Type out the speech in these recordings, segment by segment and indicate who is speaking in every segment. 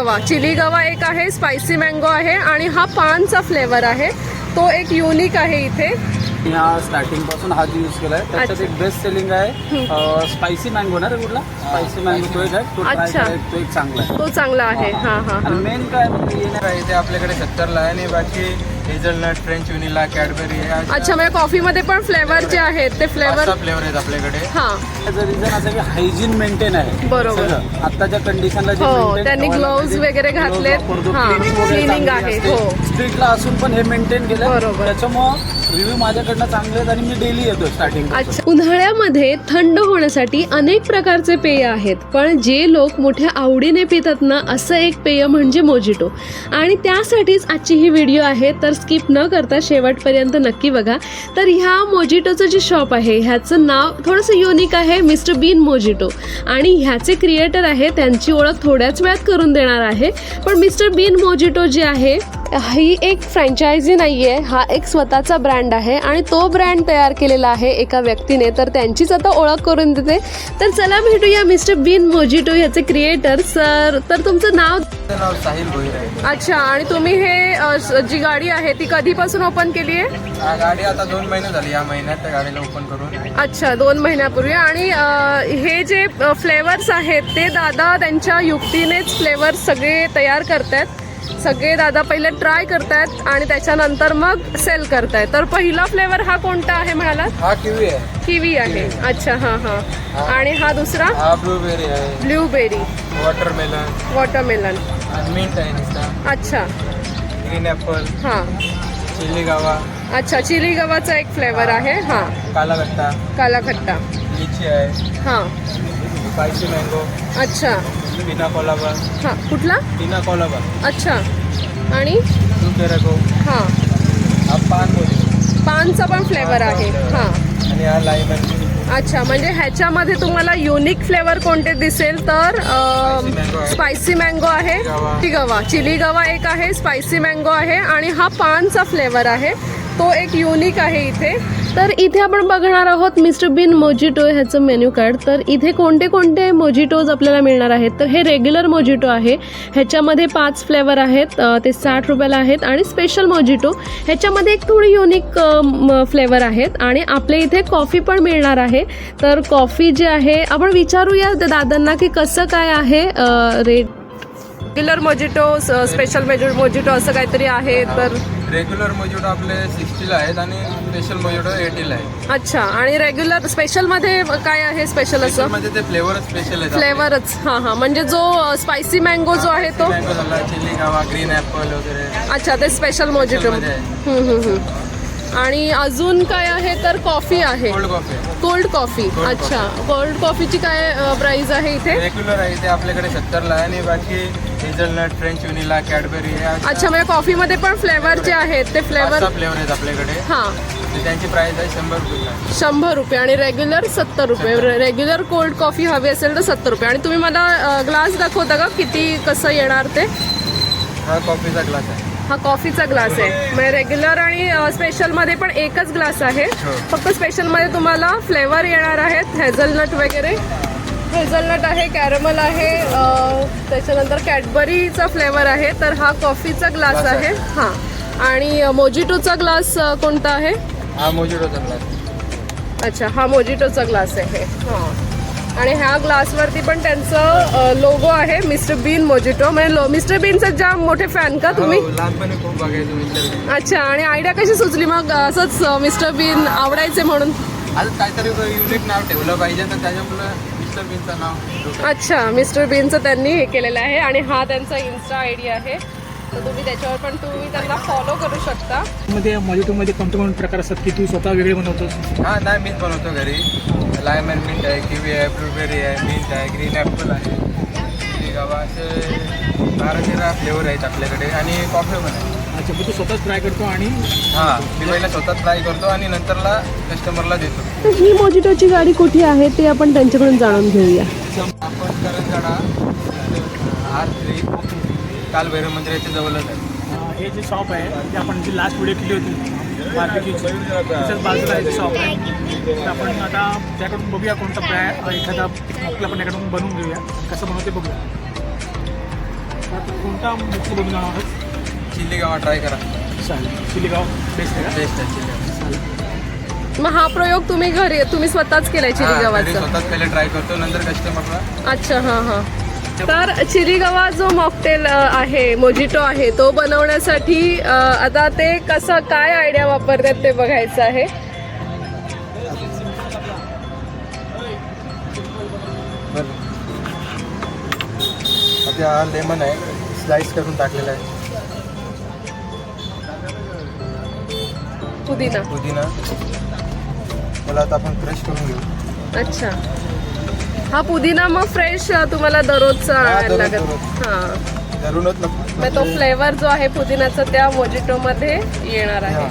Speaker 1: गवा. चिली गवा एक आहे स्पायसी मँगो आहे आणि हा पानचा फ्लेवर आहे. तो एक युनिक आहे इथे.
Speaker 2: मी हा स्टार्टिंगपासून हा यूज केलाय. त्याच्यात. एक बेस्ट सेलिंग आहे स्पायसी मँगो ना रे कुठला? स्पायसी मँगो तो एक आहे तो
Speaker 1: अच्छा.
Speaker 2: तो एक चांगला आहे.
Speaker 1: तो चांगला आहे. हा हा. हा
Speaker 2: मेन काय म्हणजे येणार
Speaker 3: आहे इथे आपल्याकडे सत्तरला आहे आणि बाकी हेझलनट फ्रेंच व्हॅनिला कॅडबरी हे अशा
Speaker 1: अच्छा म्हणजे कॉफीमध्ये पण फ्लेवर जे आहेत ते फ्लेवर
Speaker 3: फ्लेवर आहेत आपल्याकडे
Speaker 1: हा
Speaker 2: त्याचं रिझन असं की हायजीन मेंटेन आहे
Speaker 1: बरोबर.
Speaker 2: सगळं. आत्ताच्या कंडिशनला
Speaker 1: हो, त्यांनी gloves वगैरे घातलेत. हा,
Speaker 2: cleaning चांगली
Speaker 1: आहे. हो.
Speaker 2: स्ट्रीटला असून पण हे मेंटेन केलं
Speaker 1: बरोबर.
Speaker 2: त्याच्यामुळं रिव्ह्यू माझ्याकडनं चांगले आहेत आणि मी डेली येतो स्टार्टिंग
Speaker 1: अच्छा. उन्हाळ्यामध्ये थंड होण्यासाठी अनेक प्रकारचे पेय आहेत. पण जे लोक मोठ्या आवडीने पितात ना असं एक पेय म्हणजे मोजिटो. आणि त्यासाठीच आजची ही व्हिडिओ आहे तर स्किप न करता शेवटपर्यंत नक्की बघा. तर ह्या मोजिटोचं जे शॉप आहे ह्याचं नाव थोडंसं युनिक आहे मिस्टर बीन मोजिटो. आणि ह्याचे क्रिएटर आहे त्यांची ओळख थोड्याच वेळात करून देणार आहे. पण मिस्टर बीन मोजिटो जे आहे ही एक फ्रँचायझी नाही आहे हा एक स्वतःचा ब्रँड आहे आणि तो ब्रँड तयार केलेला आहे एका व्यक्तीने. तर त्यांचीच आता ओळख करून देते. तर चला भेटूया मिस्टर बीन मोजिटो याचे क्रिएटर सर तर तुमचं नाव?
Speaker 3: साहिल
Speaker 1: अच्छा आणि तुम्ही हे जी गाडी आहे ती कधीपासून ओपन केली आहे?
Speaker 3: हा, गाडी आता दोन महिने झाली. या महिन्यात त्या गाडीला ओपन करून.
Speaker 1: अच्छा दोन महिन्यापूर्वी. आणि हे जे फ्लेवर्स आहेत ते दादा त्यांच्या युक्तीनेच फ्लेवर्स सगळे तयार करतात सगळे दादा पहिले ट्राय करतायत आणि त्याच्यानंतर मग सेल करतायत. तर पहिला फ्लेवर हा कोणता आहे म्हणाला
Speaker 3: हा किवी आहे.
Speaker 1: किवी आहे. अच्छा हां हां. आणि हा दुसरा?
Speaker 3: ब्लूबेरी आहे.
Speaker 1: ब्ल्यूबेरी
Speaker 3: वॉटरमेलन
Speaker 1: वॉटरमेलन
Speaker 3: मिंट आहे
Speaker 1: अच्छा.
Speaker 3: ग्रीन ॲपल
Speaker 1: हां.
Speaker 3: चिली गावा
Speaker 1: अच्छा चिली गव्हाचा एक फ्लेवर आहे हां.
Speaker 3: काला गट्टा
Speaker 1: काला खट्टा
Speaker 3: लिची आहे.
Speaker 1: हां.
Speaker 3: स्पायसी मँगो
Speaker 1: अच्छा.
Speaker 3: पिना कोलाबा
Speaker 1: हां कुठला?
Speaker 3: पिना कोलाबा
Speaker 1: अच्छा. आणि? हां.
Speaker 3: हा पान
Speaker 1: पानचा पण फ्लेवर आहे. हां.
Speaker 3: आणि हा लायमन
Speaker 1: अच्छा म्हणजे ह्याच्यामध्ये तुम्हाला युनिक फ्लेवर कोणते दिसेल तर. स्पायसी मँगो आहे.
Speaker 3: गवा.
Speaker 1: ती गवा. चिली गवा एक आहे स्पायसी मँगो आहे आणि हा पानचा फ्लेवर आहे. तो एक युनिक आहे इथे. तर इथे आपण बघणार आहोत मिस्टर बिन मोजिटो ह्याचं मेन्यू कार्ड. तर इथे कोणते कोणते मोजिटोज आपल्याला मिळणार आहेत? तर हे रेग्युलर मोजिटो आहे. ह्याच्यामध्ये पाच फ्लेवर आहेत. ते साठ रुपयाला आहेत आणि स्पेशल मोजिटो. ह्याच्यामध्ये एक थोडी युनिक फ्लेवर आहेत आणि आपल्या इथे कॉफी पण मिळणार आहे. तर कॉफी जे आहे आपण विचारूया दादांना की कसं काय आहे rate. Regular mojito special mojito असं काहीतरी आहे तर
Speaker 3: रेग्युलर मोजिटो आपले सिक्स्टीला आहेत आणि स्पेशल मोजिटो एटीला आहे
Speaker 1: अच्छा आणि रेग्युलर स्पेशलमध्ये काय आहे स्पेशल असं?
Speaker 3: म्हणजे ते फ्लेवरच स्पेशल आहेत
Speaker 1: फ्लेवरच हां हां. म्हणजे जो स्पायसी मँगो जो आहे तो?
Speaker 3: मँगो झाला चिली गावा ग्रीन ॲपल वगैरे.
Speaker 1: अच्छा ते स्पेशल मोजिटो
Speaker 3: मध्ये आहे.
Speaker 1: हम्म, हम्म, हम्म. आणि अजून काय आहे तर कॉफी आहे.
Speaker 3: Cold coffee.
Speaker 1: Cold coffee.
Speaker 3: Cold
Speaker 1: अच्छा. कोल्ड कॉफीची काय प्राइस आहे इथे?
Speaker 3: रेग्युलर आहे आपल्याकडे सत्तरला आहे आणि बाकी हेझलनट फ्रेंच व्हॅनिला कॅडबरी
Speaker 1: अच्छा म्हणजे कॉफीमध्ये पण फ्लेवर जे आहेत ते फ्लेवर
Speaker 3: फ्लेवर आहेत आपल्याकडे.
Speaker 1: हां.
Speaker 3: त्यांची प्राइस आहे शंभर रुपये
Speaker 1: शंभर रुपये आणि रेग्युलर सत्तर रुपये. रेग्युलर कोल्ड कॉफी हवी असेल तर सत्तर रुपये. आणि तुम्ही मला ग्लास दाखवता का किती कसं येणार ते?
Speaker 3: हा कॉफीचा ग्लास आहे.
Speaker 1: हा कॉफीचा ग्लास आहे. म्हणजे रेग्युलर आणि स्पेशलमध्ये पण एकच ग्लास आहे. फक्त स्पेशलमध्ये तुम्हाला फ्लेवर येणार आहेत. हेझलनट वगैरे. हेझलनट आहे कॅरमल आहे त्याच्यानंतर कॅडबरीचा फ्लेवर आहे. तर हा कॉफीचा ग्लास आहे. हां. आणि मोजिटोचा ग्लास कोणता आहे?
Speaker 3: हा मोजिटोचा ग्लास.
Speaker 1: अच्छा हा मोजिटोचा ग्लास आहे. हां. आणि ह्या ग्लासवरती पण त्यांचं लोगो आहे मिस्टर बीन मोजिटो. म्हणजे लो मिस्टर बीनचे जाम मोठे फॅन का तुम्ही?
Speaker 3: हो,
Speaker 1: अच्छा आणि आयडिया कशी सुचली मग? असंच मिस्टर बीन आवडायचे म्हणून.
Speaker 3: आज काहीतरी युनिक नाव ठेवलं पाहिजे तर त्याच्यामुळे मिस्टर बीनचं नाव ठेवलं.
Speaker 1: अच्छा मिस्टर बीनचं त्यांनी हे केलेलं आहे. आणि हा त्यांचा इन्स्टा आय डी आहे. तर तुम्ही त्याच्यावर पण तुम्ही त्यांना फॉलो करू शकता.
Speaker 4: मध्ये मॉजिटोमध्ये कोणते कोणते प्रकार असतात की तू स्वतः वेगळे बनवतोस
Speaker 3: हा नाही मीच बनवतो घरी. लायमन मिंट आहे किवी आहे ब्लूबेरी आहे मिंट आहे ग्रीन ॲपल आहे. गावा असे बारा तेरा फ्लेवर आहेत आपल्याकडे आणि कॉफी पण आहे.
Speaker 4: अच्छा मग तू स्वतःच ट्राय करतो आणि
Speaker 3: हां मी पहिला स्वतः ट्राय करतो आणि नंतरला कस्टमरला देतो.
Speaker 1: तर ही मोजिटोची गाडी कुठे आहे ते आपण त्यांच्याकडून जाणून घेऊया.
Speaker 3: आपण करंजाडा आर थ्री काल भैरव मंदिराच्या जवळच आहे.
Speaker 4: हे जे शॉप आहे ते आपण जी लास्ट व्हिडिओ केली होती बार्बिक्यूची त्याच्याच बाजूला आहे शॉप आहे तर आपण आता त्याकडून बघूया कोणता प्राय एखादा आपलं आपण त्याकडून बनवून घेऊया. कसं बनवते बघूया. कोणता मुख्य बनवून जाणार आहोत?
Speaker 3: चिल्ली गावा ट्राय करा.
Speaker 4: चालेल. शिलेगाव बेस्ट आहे
Speaker 3: बेस्ट आहे चिल्ली.
Speaker 1: मग हा प्रयोग तुम्ही घरी तुम्ही स्वतःच केलाय चिली
Speaker 3: हा,
Speaker 1: गव्हाचा
Speaker 3: स्वतःच पहिले ट्राय करतो. नंतर कस्टमरला
Speaker 1: अच्छा हां हां. तर चिली गवा जो मॉकटेल आहे मोजिटो आहे तो बनवण्यासाठी आता ते कसं काय आयडिया वापरतात ते बघायचं आहे.
Speaker 3: आता हा लेमन आहे स्लाइस करून टाकलेला आहे.
Speaker 1: पुदिना.
Speaker 3: पुदिना. त्याला आता आपण क्रश करून घेऊ.
Speaker 1: अच्छा. हा पुदिना मग फ्रेश तुम्हाला दररोजचा आणायला लागत. हां. मग तो फ्लेवर जो आहे पुदिनाचा त्या मोजिटो मध्ये येणार आहे.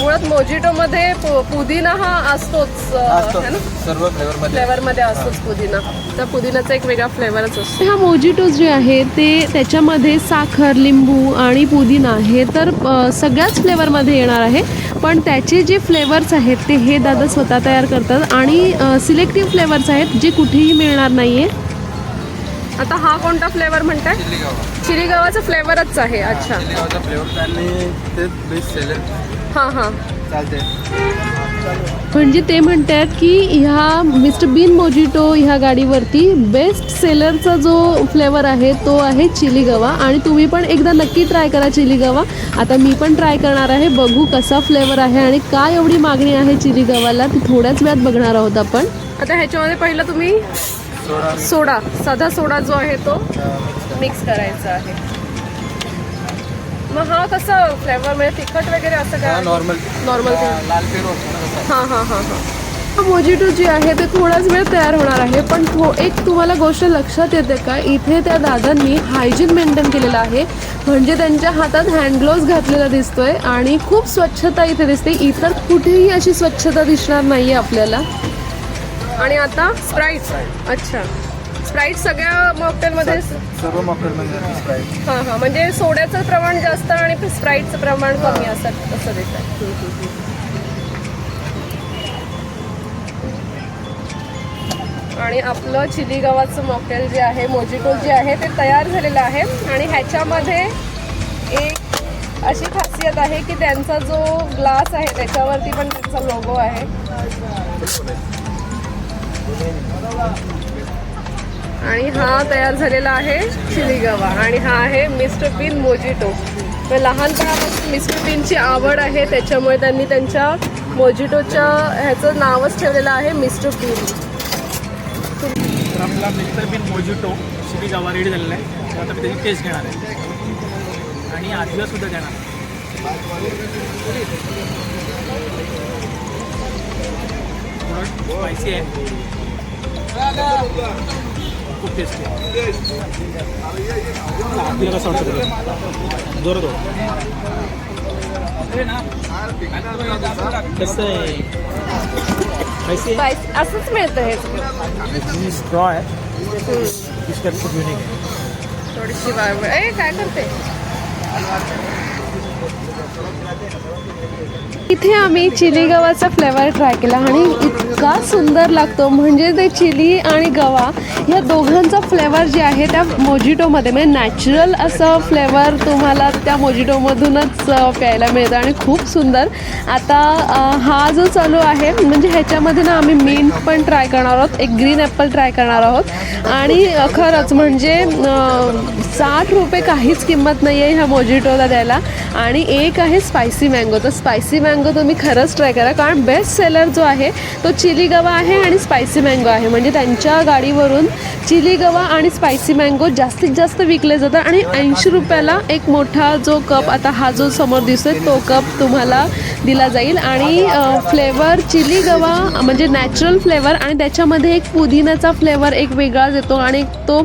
Speaker 1: मुळात मोजिटो मध्ये पुदिना हा असतोच है ना?
Speaker 3: सर्व फ्लेवर मध्ये
Speaker 1: फ्लेवर मध्ये असतोच पुदिना. तर पुदिनाचा एक वेगळा फ्लेवरच असतो. हा मोजिटो जे आहे ते त्याच्यामध्ये साखर लिंबू आणि पुदिना हे तर अ, सगळ्याच फ्लेवरमध्ये येणार आहे. पण त्याचे जे फ्लेवर्स आहेत ते हे दादा स्वतः तयार करतात. आणि सिलेक्टिव्ह फ्लेवर्स आहेत जे कुठेही मिळणार नाहीये. आता हा कोणता फ्लेवर म्हणताय?
Speaker 3: चिल्ली गावा
Speaker 1: चिली गव्हाचा फ्लेवरच आहे अच्छा.
Speaker 3: चिल्ली गावाचा फ्लेवर आणि ते बेस्ट सेलर
Speaker 1: हां हां.
Speaker 3: चालते
Speaker 1: म्हणजे ते म्हणतात की ह्या मिस्टर बीन मोजिटो ह्या गाडीवरती बेस्ट सेलरचा जो फ्लेवर आहे तो आहे चिली गवा. आणि तुम्ही पण एकदा नक्की ट्राय करा चिली गवा. आता मी पण ट्राय करणार आहे. बघू कसा फ्लेवर आहे आणि काय एवढी मागणी आहे चिली गव्हाला ती थोड्याच वेळात बघणार आहोत आपण. आता ह्याच्यामध्ये पहिलं तुम्ही
Speaker 3: सोडा.
Speaker 1: साधा सोडा जो आहे तो
Speaker 3: मिक्स
Speaker 1: करायचा आहे. मग हा कसं फ्लेवर म्हणजे तिखट वगैरे असं काय?
Speaker 3: नॉर्मल
Speaker 1: नॉर्मल
Speaker 3: लाल पेरू असतो ना तसा.
Speaker 1: हां हां हां हां. मोजिटो जे आहे ते थोडाच वेळ तयार होणार आहे पण थो एक तुम्हाला गोष्ट लक्षात येते का? इथे त्या दादांनी हायजीन मेंटेन केलेलं आहे. म्हणजे त्यांच्या हातात हँड ग्लोव्ज घातलेला दिसतोय आणि खूप स्वच्छता इथे दिसते. इतर कुठेही अशी स्वच्छता दिसणार नाही आहे आपल्याला. आणि आता स्प्राईट अच्छा. स्प्राईट सगळ्या मॉकटेलमध्ये
Speaker 3: सर्व मॉकटेलमध्ये जाते स्प्राईट
Speaker 1: हां हां. म्हणजे सोड्याचं प्रमाण जास्त आणि स्प्राईटचं प्रमाण कमी असं असं देतात. आणि आपलं चिली गव्हाचं मॉकटेल जे आहे मोजिटो जे आहे ते तयार झालेलं आहे. आणि ह्याच्यामध्ये एक अशी खासियत आहे की त्यांचा जो ग्लास आहे त्याच्यावरती पण त्यांचा लोगो आहे. आणि हा तयार झालेला आहे चिली गवा आणि हा आहे मिस्टर बीन मोजिटो. तर लहानपणापासून मिस्टर बीनची आवड आहे त्याच्यामुळे त्यांनी त्यांच्या मोजिटोच्या ह्याचं नावच ठेवलेलं आहे मिस्टर बीन.
Speaker 4: तर आपला mister bean mojito chilli guava ready झालेला आहे. आता मी त्याची टेस्ट घेणार आहे. आणि आजीला सुद्धा देणार स्पायसी आहे. खूप टेस्टी आहे. कसं वाटतं आहे
Speaker 1: असंच मिळतं हे
Speaker 4: स्ट्रॉ आहे खूप युनिक आहे
Speaker 1: थोडीशी काय करते? इथे आम्ही चिली गव्हाचा फ्लेवर ट्राय केला आणि इतका सुंदर लागतो. म्हणजे ते चिली आणि गवा या दोघांचा फ्लेवर जे आहे त्या मोजिटोमध्ये म्हणजे नॅचरल असं फ्लेवर तुम्हाला त्या मोजिटोमधूनच प्यायला मिळतं आणि खूप सुंदर. आता हा जो चालू आहे म्हणजे ह्याच्यामध्ये ना आम्ही मिंट पण ट्राय करणार आहोत एक ग्रीन ॲपल ट्राय करणार आहोत. आणि खरंच म्हणजे साठ रुपये काहीच किंमत नाही आहे ह्या मोजिटोला द्यायला. आणि एक आहे स्पायसी मँगो तर स्पायसी मँगो तुम्ही खरंच ट्राय करा. कारण बेस्ट सेलर जो आहे तो चिली गवा आहे आणि स्पायसी मँगो आहे. म्हणजे त्यांच्या गाडीवरून चिली गवा आणि स्पायसी मँगो जास्तीत जास्त विकले जातात आणि ऐंशी रुपयाला एक मोठा जो कप आता हा जो समोर दिसतोय तो कप तुम्हाला दिला जाईल. आणि फ्लेवर चिली गवा म्हणजे नॅचरल फ्लेवर आणि त्याच्यामध्ये एक पुदिन्याचा फ्लेवर एक वेगळाच येतो. आणि एक तो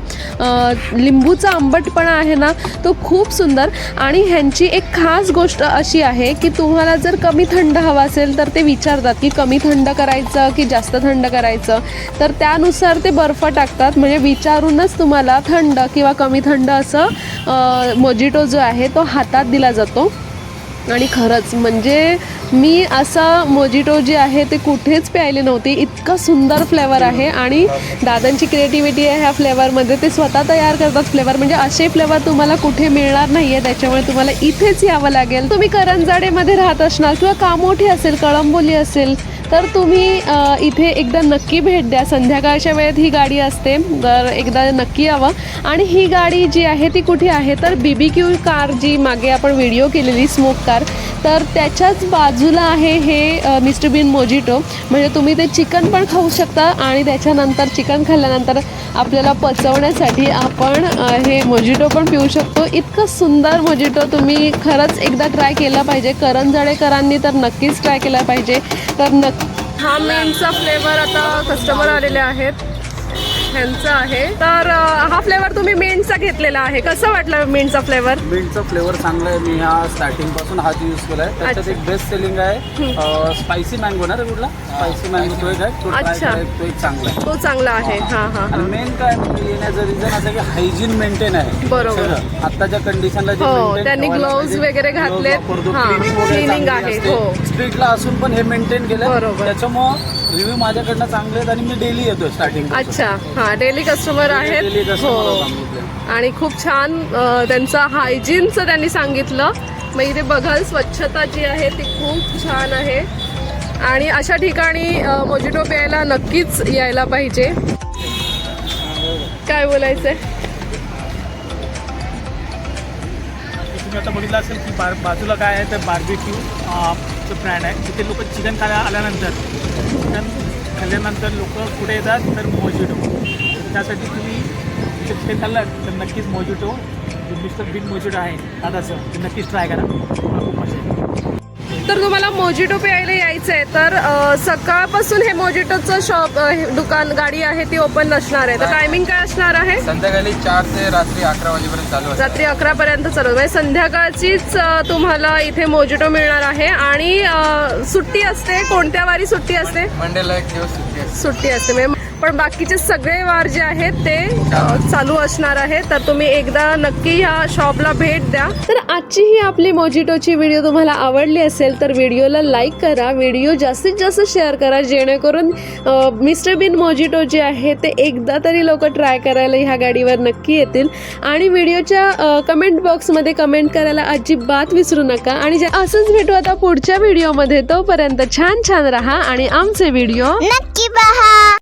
Speaker 1: लिंबूचा आंबटपणा आहे ना तो खूप सुंदर. आणि ह्यांची एक खास गोष्ट अशी आहे की तुम्हाला जर कमी थंड हवा असेल तर ते विचारतात की कमी थंड करायचं की जास्त थंड करायचं? तर त्यानुसार ते बर्फ टाकतात. म्हणजे विचारूनच तुम्हाला थंड किंवा कमी थंड असं मोजिटो जो आहे तो हातात दिला जातो. आणि खरंच म्हणजे मी असा मोजिटो जे आहे ते कुठेच प्यायले नव्हती. इतका सुंदर फ्लेवर आहे आणि दादांची क्रिएटिव्हिटी आहे ह्या फ्लेवरमध्ये. ते स्वतः तयार करतात फ्लेवर. म्हणजे असे फ्लेवर तुम्हाला कुठे मिळणार नाही आहे त्याच्यामुळे तुम्हाला इथेच यावं लागेल. तुम्ही करंजाडेमध्ये राहत असणार किंवा कामोठी असेल कळंबोली असेल तर तुम्ही इथे एकदा नक्की भेट द्या. संध्याकाळच्या वेळेत ही गाडी असते. तर एकदा नक्की यावं. आणि ही गाडी जी आहे ती कुठे आहे? तर बी बी क्यू कार जी मागे आपण व्हिडिओ केलेली स्मोक कार तर त्याच्याच बाजूला आहे हे मिस्टर बीन मोजिटो. म्हणजे तुम्ही ते चिकन पण खाऊ शकता आणि त्याच्यानंतर चिकन खाल्ल्यानंतर आपल्याला पचवण्यासाठी आपण हे मोजिटो पण पिऊ शकतो. इतकं सुंदर मोजिटो तुम्ही खरंच एकदा ट्राय केला पाहिजे. करंजाडेकरांनी तर नक्कीच ट्राय केला पाहिजे. तर नक्की हा मेनचा फ्लेवर आता कस्टमर आलेले आहेत. ह्यांचा आहे तर हा फ्लेवर तुम्ही मेंटचा घेतलेला आहे कसं वाटलं मेंटचा फ्लेवर
Speaker 2: मिंटचा फ्लेवर चांगला आहे मी ह्या स्टार्टिंगपासून हाच यूज केलाय त्याच्यात. एक बेस्ट सेलिंग आहे स्पायसी मँगो ना रे कुठला स्पायसी मँगो तो एक आहे तो ट्राय
Speaker 1: अच्छा.
Speaker 2: करायचा तो एक चांगला आहे
Speaker 1: तो चांगला आहे हा हा
Speaker 2: आणि मेन काय म्हणजे येण्याचं रिझन असं की हायजीन मेंटेन आहे
Speaker 1: बरोबर.
Speaker 2: सगळं. आत्ताच्या कंडिशनला
Speaker 1: हो, त्यांनी gloves
Speaker 2: पाहिजे,
Speaker 1: वगैरे घातलेत. हां,
Speaker 2: cleaning
Speaker 1: cleaning
Speaker 2: चांगली
Speaker 1: आहे. हो.
Speaker 2: स्ट्रीटला असून पण हे मेंटेन केलं
Speaker 1: बरोबर.
Speaker 2: त्याच्यामुळं रिव्ह्यू माझ्याकडनं चांगले आहेत आणि मी डेली येतो स्टार्टिंग
Speaker 1: अच्छा हा डेली कस्टमर आहेत. हो. आणि खूप छान त्यांचं हायजीनचं त्यांनी सांगितलं. मग इथे बघाल स्वच्छता जी आहे ती खूप छान आहे. आणि अशा ठिकाणी मोजिटो प्यायला नक्कीच यायला पाहिजे. काय बोलायचंय?
Speaker 4: तुम्ही आता बघितलं असेल की बार बाजूला काय आहे तर बार्बिक्यू ब्रँड आहे तिथे लोक चिकन खायला आल्यानंतर खाल्ल्यानंतर लोक पुढे येतात तर मोजिटो त्यासाठी तुम्ही इथे खाल्लात तर नक्कीच मोजिटो मिस्टर बिन मोजिटो आहे दादाचं ते नक्कीच ट्राय करा. तुम्हाला खूप मजा
Speaker 1: तर तुम्हाला मोजिटो प्यायला यायचं आहे तर सकाळपासून हे मोजिटोचं शॉप दुकान गाडी आहे ती ओपन नसणार आहे. तर टायमिंग काय असणार आहे?
Speaker 3: संध्याकाळी चार ते रात्री अकरा वाजेपर्यंत चालू
Speaker 1: रात्री अकरा पर्यंत चालू म्हणजे संध्याकाळचीच तुम्हाला इथे मोजिटो मिळणार आहे. आणि सुट्टी असते. कोणत्या वारी सुट्टी असते?
Speaker 3: मंडेला एक दिवस सुट्टी असते.
Speaker 1: सुट्टी असते. म्हणजे पण बाकीचे सगळे वार जे आहेत ते चालू असणार आहे तर तुम्ही एकदा नक्की ह्या शॉपला भेट द्या. तर आजची ही आपली मोजिटोची व्हिडिओ तुम्हाला आवडली असेल तर व्हिडिओला लाईक करा. व्हिडिओ जास्तीत जास्त शेअर करा जेणेकरून मिस्टर बिन मोजिटो जे आहे ते एकदा तरी लोक ट्राय करायला ह्या गाडीवर नक्की येतील. आणि व्हिडिओच्या कमेंट बॉक्समध्ये कमेंट करायला अजिबात विसरू नका. आणि जे- असंच भेटू आता पुढच्या व्हिडिओमध्ये तोपर्यंत छान छान राहा आणि आमचे व्हिडिओ
Speaker 5: नक्की पहा.